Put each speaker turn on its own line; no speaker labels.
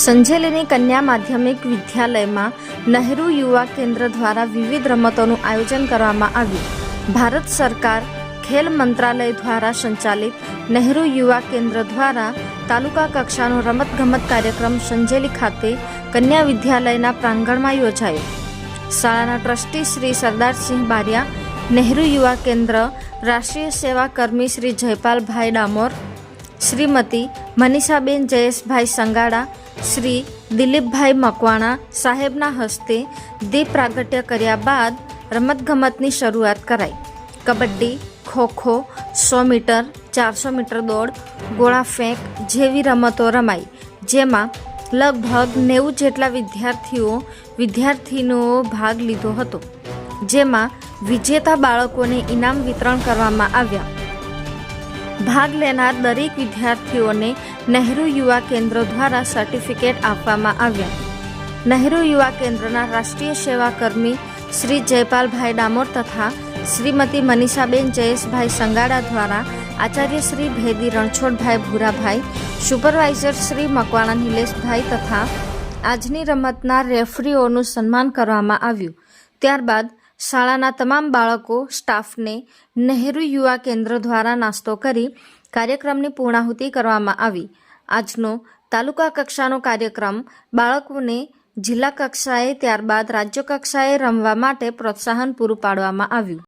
સંજેલીની કન્યા માધ્યમિક વિદ્યાલયમાં નહેરુ યુવા કેન્દ્ર દ્વારા વિવિધ રમતોનું આયોજન કરવામાં આવ્યું. ભારત સરકાર ખેલ મંત્રાલય દ્વારા સંચાલિત નહેરુ યુવા કેન્દ્ર દ્વારા તાલુકા કક્ષાનો રમતગમત કાર્યક્રમ સંજેલી ખાતે કન્યા વિદ્યાલયના પ્રાંગણમાં યોજાયો. શાળાના ટ્રસ્ટી શ્રી સરદારસિંહ બારિયા, નહેરુ યુવા કેન્દ્ર, રાષ્ટ્રીય સેવા કર્મી શ્રી જયપાલભાઈ ડામોર શ્રીમતી મનીષાબેન જયેશભાઈ સંગાડા, શ્રી દિલીપભાઈ મકવાણા સાહેબના હસ્તે દીપ પ્રાગટ્ય કર્યા બાદ રમતગમતની શરૂઆત કરાઈ. કબડ્ડી, ખોખો, સો મીટર, ચારસો મીટર દોડ, ગોળા ફેંક જેવી રમતો રમાઈ, જેમાં લગભગ નેવું જેટલા વિદ્યાર્થીઓ વિદ્યાર્થીનીઓ ભાગ લીધો હતો. જેમાં વિજેતા બાળકોને ઇનામ વિતરણ કરવામાં આવ્યા. ભાગ લેનાર દરેક વિદ્યાર્થીઓને નહેરુ યુવા કેન્દ્ર દ્વારા સર્ટિફિકેટ આપવામાં આવ્યા. નહેરુ યુવા કેન્દ્રના રાષ્ટ્રીય સેવા કર્મી શ્રી જયપાલભાઈ ડામોર તથા શ્રીમતી મનીષાબેન જયેશભાઈ સંગાડા દ્વારા આચાર્ય શ્રી ભેદી રણછોડભાઈ ભૂરાભાઈ, સુપરવાઇઝર શ્રી મકવાણા નિલેશભાઈ તથા આજની રમતના રેફરીઓનું સન્માન કરવામાં આવ્યું. ત્યારબાદ શાળાના તમામ બાળકો, સ્ટાફને નહેરુ યુવા કેન્દ્ર દ્વારા નાસ્તો કરી કાર્યક્રમની પૂર્ણાહુતિ કરવામાં આવી. આજનો તાલુકા કક્ષાનો કાર્યક્રમ બાળકોને જિલ્લા કક્ષાએ ત્યારબાદ રાજ્ય કક્ષાએ રમવા માટે પ્રોત્સાહન પૂરું પાડવામાં આવ્યું.